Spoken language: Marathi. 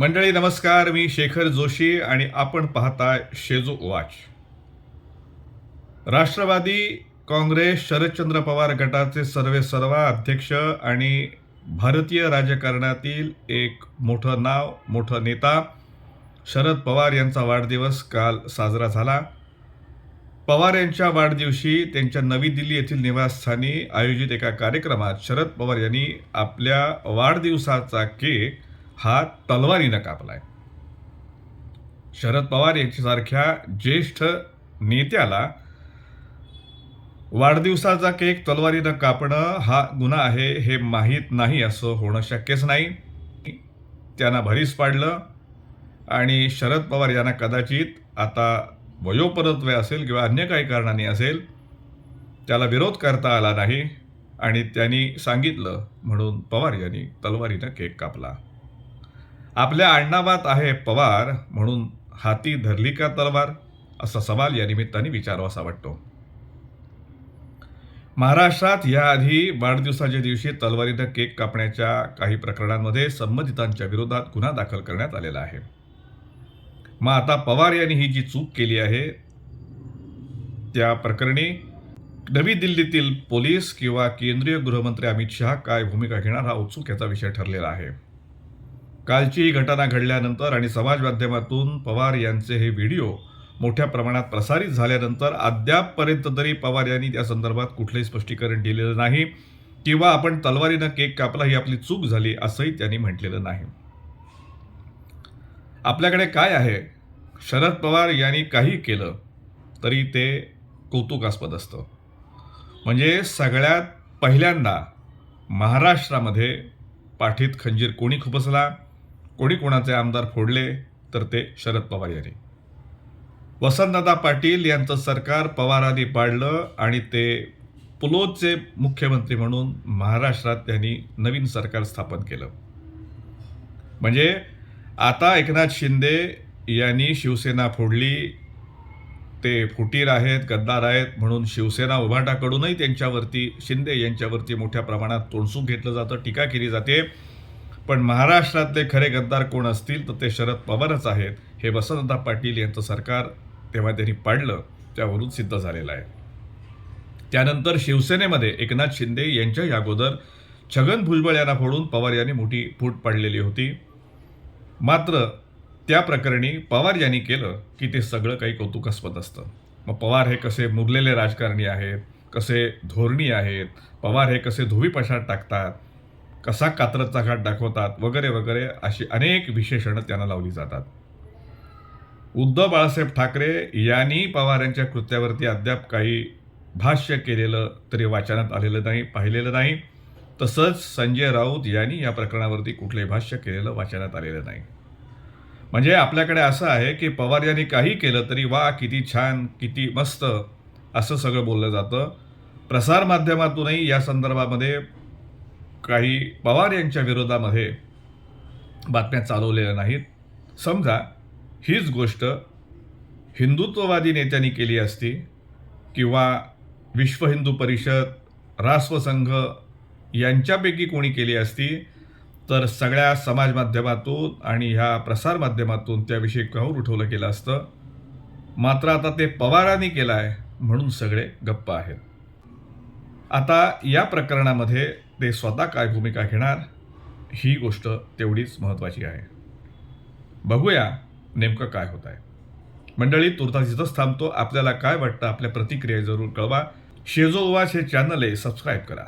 मंडळी नमस्कार. मी शेखर जोशी आणि आपण पाहताय शेजो वाच. राष्ट्रवादी काँग्रेस शरदचंद्र पवार गटाचे सर्वे सर्वा अध्यक्ष आणि भारतीय राजकारणातील एक मोठं नाव मोठं नेता शरद पवार यांचा वाढदिवस काल साजरा झाला. पवार यांच्या वाढदिवशी त्यांच्या नवी दिल्ली येथील निवासस्थानी आयोजित एका कार्यक्रमात शरद पवार यांनी आपल्या वाढदिवसाचा केक हा तलवारीनं कापलाय. शरद पवार यांच्यासारख्या ज्येष्ठ नेत्याला वाढदिवसाचा केक तलवारीनं कापणं हा गुन्हा आहे हे माहीत नाही असं होणं शक्यच नाही. त्यांना भरीस पाडलं आणि शरद पवार यांना कदाचित आता वयोपरत्वे असेल किंवा अन्य काही कारणाने असेल त्याला विरोध करता आला नाही आणि त्यांनी सांगितलं म्हणून पवार यांनी तलवारीनं केक कापला. आपल्या आडनावात आहे पवार म्हणून हाती धरली का तलवार? असा सवाल या निमित्ताने विचारावासा वाटतो. महाराष्ट्रात याआधी वाढदिवसाच्या दिवशी तलवारीनं केक कापण्याच्या काही प्रकरणांमध्ये संबंधितांच्या विरोधात गुन्हा दाखल करण्यात आलेला आहे. मग आता पवार यांनी ही जी चूक केली आहे त्या प्रकरणी नवी दिल्लीतील पोलीस किंवा केंद्रीय गृहमंत्री अमित शहा काय भूमिका घेणार हा उत्सुक याचा विषय ठरलेला आहे. कालची ही घटना घडल्यानंतर आणि समाज माध्यमातून पवार यांचे हे व्हिडिओ मोठ्या प्रमाणात प्रसारित झाल्यानंतर अद्यापपर्यंत तरी पवार यांनी त्या संदर्भात कुठलंही स्पष्टीकरण दिलेलं नाही किंवा आपण तलवारीनं केक कापला ही आपली चूक झाली असंही त्यांनी म्हटलेलं नाही. आपल्याकडे काय आहे? शरद पवार यांनी काही केलं तरी ते कौतुकास्पद असतं. म्हणजे सगळ्यात पहिल्यांदा महाराष्ट्रामध्ये पाठीत खंजीर कोणी खुपसला? कोणी कोणाचे आमदार फोडले तर ते शरद पवार यांनी. वसंतदादा पाटील यांचं सरकार पवारांनी पाडलं आणि ते पुलोदचे मुख्यमंत्री म्हणून महाराष्ट्रात त्यांनी नवीन सरकार स्थापन केलं. म्हणजे आता एकनाथ शिंदे यांनी शिवसेना फोडली ते फुटीर आहेत गद्दार आहेत म्हणून शिवसेना उभाटाकडूनही त्यांच्यावरती शिंदे यांच्यावरती मोठ्या प्रमाणात तोडसूक घेतलं जातं टीका केली जाते. पण महाराष्ट्रातले खरे गद्दार कोण असतील तर ते शरद पवारच आहेत. हे वसंतदा पाटील यांचं सरकार तेव्हा त्यांनी पाडलं त्यावरून सिद्ध झालेलं आहे. त्यानंतर शिवसेनेमध्ये एकनाथ शिंदे यांच्याही अगोदर छगन भुजबळ यांना फोडून पवार यांनी मोठी फूट पाडलेली होती. मात्र त्या प्रकरणी पवार यांनी केलं की ते सगळं काही कौतुकास्पद असतं. मग पवार हे कसे मुरलेले राजकारणी आहेत कसे धोरणी आहेत पवार हे कसे धुवी पशात टाकतात कसा कात्रचा घाट दाखवतात वगैरे वगैरे अशी अनेक विशेषणं त्यांना लावली जातात. उद्धव बाळासाहेब ठाकरे यांनी पवार यांच्या कृत्यावरती अद्याप काही भाष्य केलेलं तरी वाचनात आलेलं नाही पाहिलेलं नाही. तसंच संजय राऊत यांनी या प्रकरणावरती कुठलंही भाष्य केलेलं वाचनात आलेलं नाही. म्हणजे आपल्याकडे असं आहे की पवार यांनी काही केलं तरी वा किती छान किती मस्त असं सगळं बोललं जातं. प्रसारमाध्यमातूनही या संदर्भामध्ये काही पवार यांच्या विरोधामध्ये बातम्या चालवलेल्या नाहीत. समजा हीच गोष्ट हिंदुत्ववादी नेत्यांनी केली असती किंवा विश्व हिंदू परिषद राष्ट्रसंघ यांच्यापैकी कोणी केली असती तर सगळ्या समाज माध्यमातून आणि ह्या प्रसारमाध्यमातून त्याविषयी कहूर उठवलं गेलं असतं. मात्र आता ते पवारांनी केलं आहे म्हणून सगळे गप्प आहेत. आता या प्रकरणामध्ये ते स्वतः काय भूमिका घेणार ही गोष्ट तेवढीच महत्त्वाची आहे. बघूया नेमकं काय होत आहे. मंडळी तुर्तास इथंच थांबतो. आपल्याला काय वाटतं आपल्या प्रतिक्रिया जरूर कळवा. शेजोवाच हे चॅनल आहे सबस्क्राईब करा.